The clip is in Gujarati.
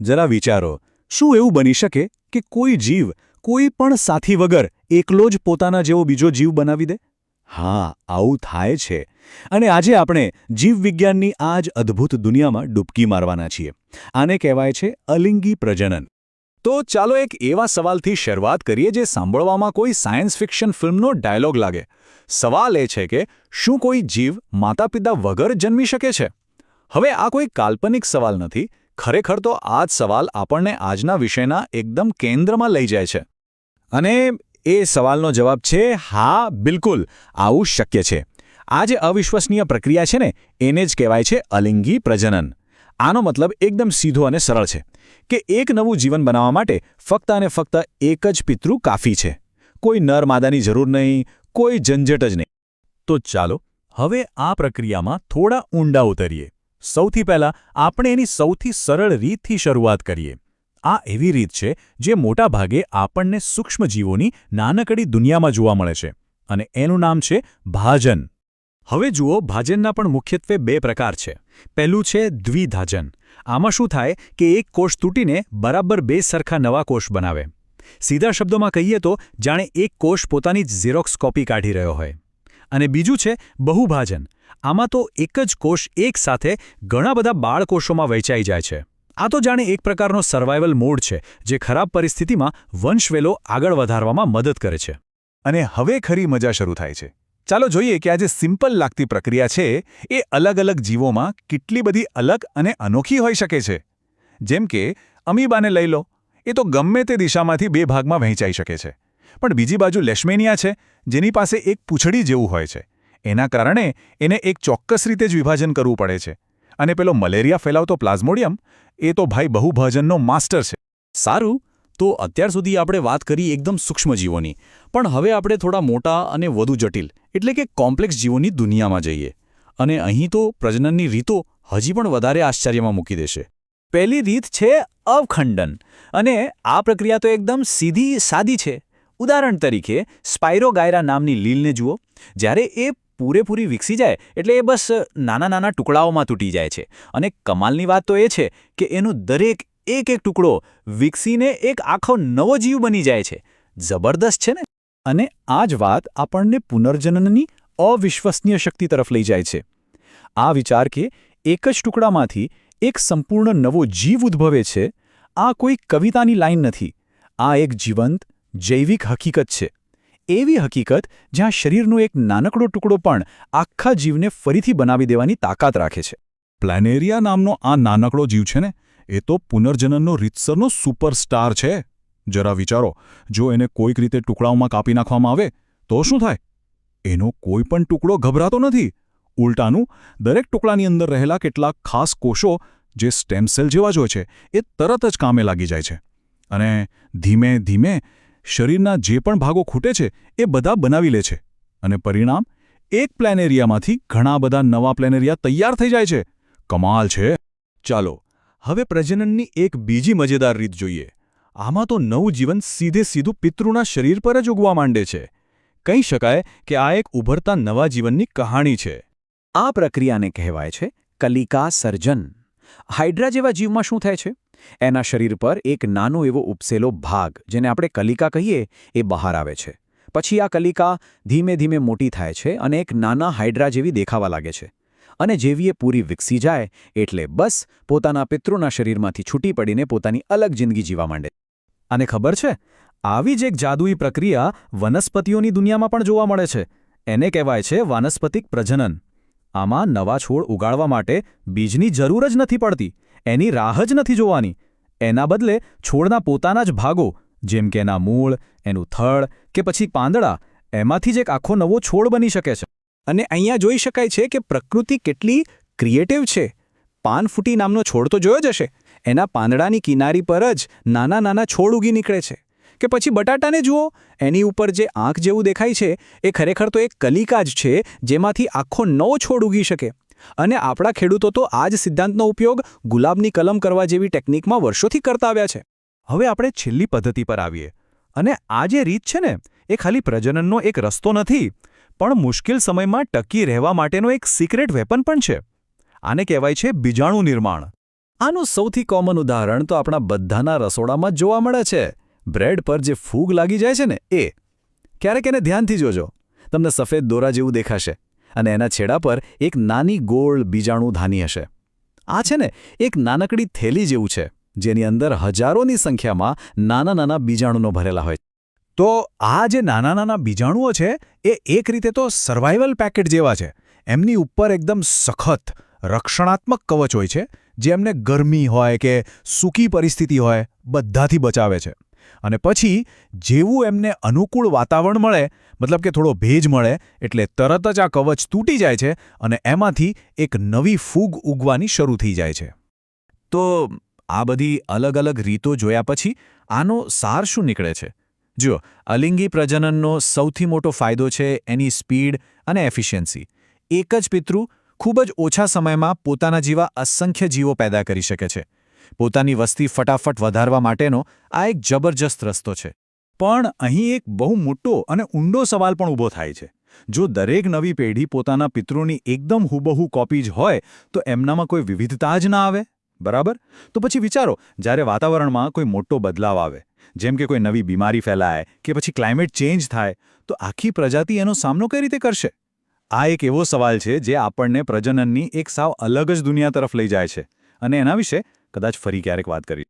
જરા વિચારો, શું એવું બની શકે કે કોઈ જીવ કોઈ પણ સાથી વગર એકલો જ પોતાના જેવો બીજો જીવ બનાવી દે? હા, આવું થાય છે. અને આજે આપણે જીવવિજ્ઞાનની આ જ અદ્ભુત દુનિયામાં ડૂબકી મારવાના છીએ. આને કહેવાય છે અલિંગી પ્રજનન. તો ચાલો એક એવા સવાલથી શરૂઆત કરીએ જે સાંભળવામાં કોઈ સાયન્સ ફિક્શન ફિલ્મનો ડાયલોગ લાગે. સવાલ એ છે કે, શું કોઈ જીવ માતા પિતા વગર જન્મી શકે છે? હવે આ કોઈ કાલ્પનિક સવાલ નથી ખરેખર તો આ જ સવાલ આપણને આજના વિષયના એકદમ કેન્દ્રમાં લઈ જાય છે. અને એ સવાલનો જવાબ છે, હા, બિલકુલ, આવું શક્ય છે. આ જે અવિશ્વસનીય પ્રક્રિયા છે ને, એને જ કહેવાય છે અલિંગી પ્રજનન. આનો મતલબ એકદમ સીધો અને સરળ છે કે એક નવું જીવન બનાવવા માટે ફક્ત અને ફક્ત એક જ પિતૃ કાફી છે. કોઈ નર માદાની જરૂર નહીં, કોઈ ઝંઝટ જ નહીં. તો ચાલો, હવે આ પ્રક્રિયામાં થોડા ઊંડા ઉતરીએ. સૌથી પહેલાં આપણે એની સૌથી સરળ રીતથી શરૂઆત કરીએ. આ એવી રીત છે જે મોટાભાગે આપણને સૂક્ષ્મજીવોની નાનકડી દુનિયામાં જોવા મળે છે અને એનું નામ છે ભાજન. હવે જુઓ ભાજનના પણ મુખ્યત્વે બે પ્રકાર છે. પહેલું છે દ્વિધાજન. આમાં શું થાય કે એક કોષ તૂટીને બરાબર બે સરખા નવા કોષ બનાવે. સીધા શબ્દોમાં કહીએ તો જાણે એક કોષ પોતાની જ ઝેરોક્સ કોપી કાઢી રહ્યો હોય. અને બીજું છે બહુભાજન. આમાં તો એક જ કોષ એક સાથે ઘણા બધા બાળકોષોમાં વહેંચાઈ જાય છે. આ તો જાણે એક પ્રકારનો સર્વાઇવલ મોડ છે, જે ખરાબ પરિસ્થિતિમાં વંશવેલો આગળ વધારવામાં મદદ કરે છે. અને હવે ખરી મજા શરૂ થાય છે. ચાલો જોઈએ કે આ જે સિમ્પલ લાગતી પ્રક્રિયા છે, એ અલગ અલગ જીવોમાં કેટલી બધી અલગ અને અનોખી હોઈ શકે છે. જેમ કે, અમીબાને લઈ લો, એ તો ગમે તે દિશામાંથી બે ભાગમાં વહેંચાઈ શકે છે. પણ બીજી બાજુ લેશ્મેનિયા છે, જેની પાસે એક પૂંછડી જેવું હોય છે. એના કારણે એને એક ચોક્કસ રીતે જ વિભાજન કરવું પડે છે. અને પેલો મલેરિયા ફેલાવતો પ્લાઝ્મોડિયમ, એ તો ભાઈ બહુભાજનનો માસ્ટર છે. સારું, તો અત્યાર સુધી આપણે વાત કરી એકદમ સૂક્ષ્મજીવોની. પણ હવે આપણે થોડા મોટા અને વધુ જટિલ, એટલે કે કોમ્પ્લેક્સ જીવોની દુનિયામાં જઈએ. અને અહીં તો પ્રજનનની રીતો હજી પણ વધારે આશ્ચર્યમાં મૂકી દેશે. પહેલી રીત છે અવખંડન. અને આ પ્રક્રિયા તો એકદમ સીધી સાદી છે. ઉદાહરણ તરીકે સ્પાઇરોગાયરા નામની લીલને જુઓ. જ્યારે એ પૂરેપૂરી વિકસી જાય એટલે એ બસ નાના નાના ટુકડાઓમાં તૂટી જાય છે. અને કમાલની વાત તો એ છે કે એનું દરેક એક એક ટુકડો વિકસીને એક આખો નવો જીવ બની જાય છે. જબરદસ્ત છે ને? અને આ જ વાત આપણને પુનર્જનનની અવિશ્વસનીય શક્તિ તરફ લઈ જાય છે. આ વિચાર કે એક જ ટુકડામાંથી એક સંપૂર્ણ નવો જીવ ઉદ્ભવે છે, આ કોઈ કવિતાની લાઈન નથી. આ એક જીવંત, જૈવિક હકીકત છે. એવી હકીકત જ્યાં શરીરનો એક નાનકડો ટુકડો પણ આખા જીવને ફરીથી બનાવી દેવાની તાકાત રાખે છે. પ્લેનેરિયા નામનો આ નાનકડો જીવ છે ને, એ તો પુનર્જનનનો રીતસરનો સુપરસ્ટાર છે. જરા વિચારો, જો એને કોઈક રીતે ટુકડાઓમાં કાપી નાખવામાં આવે, તો શું થાય? એનો કોઈ પણ ટુકડો ગભરાતો નથી. ઉલટાનું, દરેક ટુકડાની અંદર રહેલા કેટલાક ખાસ કોષો જે સ્ટેમસેલ જેવા જ હોય છે, એ તરત જ કામે લાગી જાય છે. અને ધીમે ધીમે શરીરના જે પણ ભાગો ખૂટે છે, એ બધા બનાવી લે છે. અને પરિણામ, એક પ્લેનેરિયામાંથી ઘણા બધા નવા પ્લેનેરિયા તૈયાર થઈ જાય છે. કમાલ છે. ચાલો, હવે પ્રજનનની એક બીજી મજેદાર રીત જોઈએ. આમાં તો નવું જીવન સીધે સીધું પિતૃના શરીર પર જ ઉગવા માંડે છે. કહી શકાય કે આ એક ઉભરતા નવા જીવનની કહાણી છે. આ પ્રક્રિયાને કહેવાય છે કલિકા સર્જન હાઇડ્રા જેવા જીવમાં શું થાય છે? એના શરીર પર એક નાનો એવો ઉપસેલો ભાગ, જેને આપણે કલિકા કહીએ, એ બહાર આવે છે. પછી આ કલિકા ધીમે ધીમે મોટી થાય છે અને એક નાના હાઇડ્રા જેવી દેખાવા લાગે છે. અને જેવી એ પૂરી વિકસી જાય, એટલે બસ પોતાના પિતૃના શરીરમાંથી છૂટી પડીને પોતાની અલગ જિંદગી જીવા માંડે અને ખબર છે? આવી જ એક જાદુઈ પ્રક્રિયા વનસ્પતિઓની દુનિયામાં પણ જોવા મળે છે. એને કહેવાય છે વાનસ્પતિક પ્રજનન. આમાં નવા છોડ ઉગાડવા માટે બીજની જરૂર જ નથી પડતી. એની રાહ જ નથી જોવાની. એના બદલે છોડના પોતાના જ ભાગો, જેમ કે એના મૂળ, એનું થડ કે પછી પાંદડા, એમાંથી જ એક આખો નવો છોડ બની શકે છે. અને અહીંયા જોઈ શકાય છે કે પ્રકૃતિ કેટલી ક્રિએટિવ છે. પાનફૂટી નામનો છોડ તો જોયો જ હશે. એના પાંદડાની કિનારી પર જ નાના નાના છોડ ઉગી નીકળે છે. કે પછી બટાટાને જુઓ. એની ઉપર જે આંખ જેવું દેખાય છે, એ ખરેખર તો એક કલિકા જ છે, જેમાંથી આખો નવો છોડ ઉગી શકે. અને આપણા ખેડૂતો તો આ જ સિદ્ધાંતનો ઉપયોગ ગુલાબની કલમ કરવા જેવી ટેકનિકમાં વર્ષોથી કરતા આવ્યા છે. હવે આપણે છેલ્લી પદ્ધતિ પર આવીએ. અને આ જે રીત છે ને, એ ખાલી પ્રજનનનો એક રસ્તો નથી, પણ મુશ્કેલ સમયમાં ટકી રહેવા માટેનો એક સિક્રેટ વેપન પણ છે. આને કહેવાય છે બીજાણુ નિર્માણ. આનું સૌથી કોમન ઉદાહરણ તો આપણા બધાના રસોડામાં જોવા મળે છે. બ્રેડ પર જે ફૂગ લાગી જાય છે ને, એ. ક્યારેક એને ધ્યાનથી જોજો. તમને સફેદ દોરા જેવું દેખાશે અને એના છેડા પર એક નાની ગોળ બીજાણું ધાની હશે. આ છે ને, એક નાનકડી થેલી જેવું છે, જેની અંદર હજારોની સંખ્યામાં નાના નાના બીજાણુનો ભરેલા હોય તો આ જે નાના નાના બીજાણુઓ છે, એ એક રીતે તો સર્વાઇવલ પેકેટ જેવા છે. એમની ઉપર એકદમ સખત, રક્ષણાત્મક કવચ હોય છે, જે એમને ગરમી હોય કે સૂકી પરિસ્થિતિ હોય, બધાથી બચાવે છે. અને પછી જેવું એમને અનુકૂળ વાતાવરણ મળે, મતલબ કે થોડો ભેજ મળે, એટલે તરત જ આ કવચ તૂટી જાય છે અને એમાંથી એક નવી ફૂગ ઉગવાની શરૂ થઈ જાય છે. તો આ બધી અલગ અલગ રીતો જોયા પછી આનો સાર શું નીકળે છે? જુઓ, અલિંગી પ્રજનનનો સૌથી મોટો ફાયદો છે એની સ્પીડ અને એફિશિયન્સી. એક જ પિતૃ ખૂબ જ ઓછા સમયમાં પોતાના જેવા અસંખ્ય જીવો પેદા કરી શકે છે. પોતાની વસ્તી ફટાફટ વધારવા માટેનો આ એક જબરજસ્ત રસ્તો છે. પણ અહીં એક બહુ મોટો અને ઊંડો સવાલ પણ ઊભો થાય છે. જો દરેક નવી પેઢી પોતાના પિતૃની એકદમ હુબહુ કોપી જ હોય, તો એમનામાં કોઈ વિવિધતા જ ના આવે? બરાબર? તો પછી વિચારો, જ્યારે વાતાવરણમાં કોઈ મોટો બદલાવ આવે, જેમ કે કોઈ નવી બીમારી ફેલાય કે પછી ક્લાઇમેટ ચેન્જ થાય, તો આખી પ્રજાતિ એનો સામનો કઈ રીતે કરશે? આ એક એવો સવાલ છે જે આપણને પ્રજનનની એક સાવ અલગ જ દુનિયા તરફ લઈ જાય છે. અને એના વિશે કદાચ ફરી ક્યારેક વાત કરી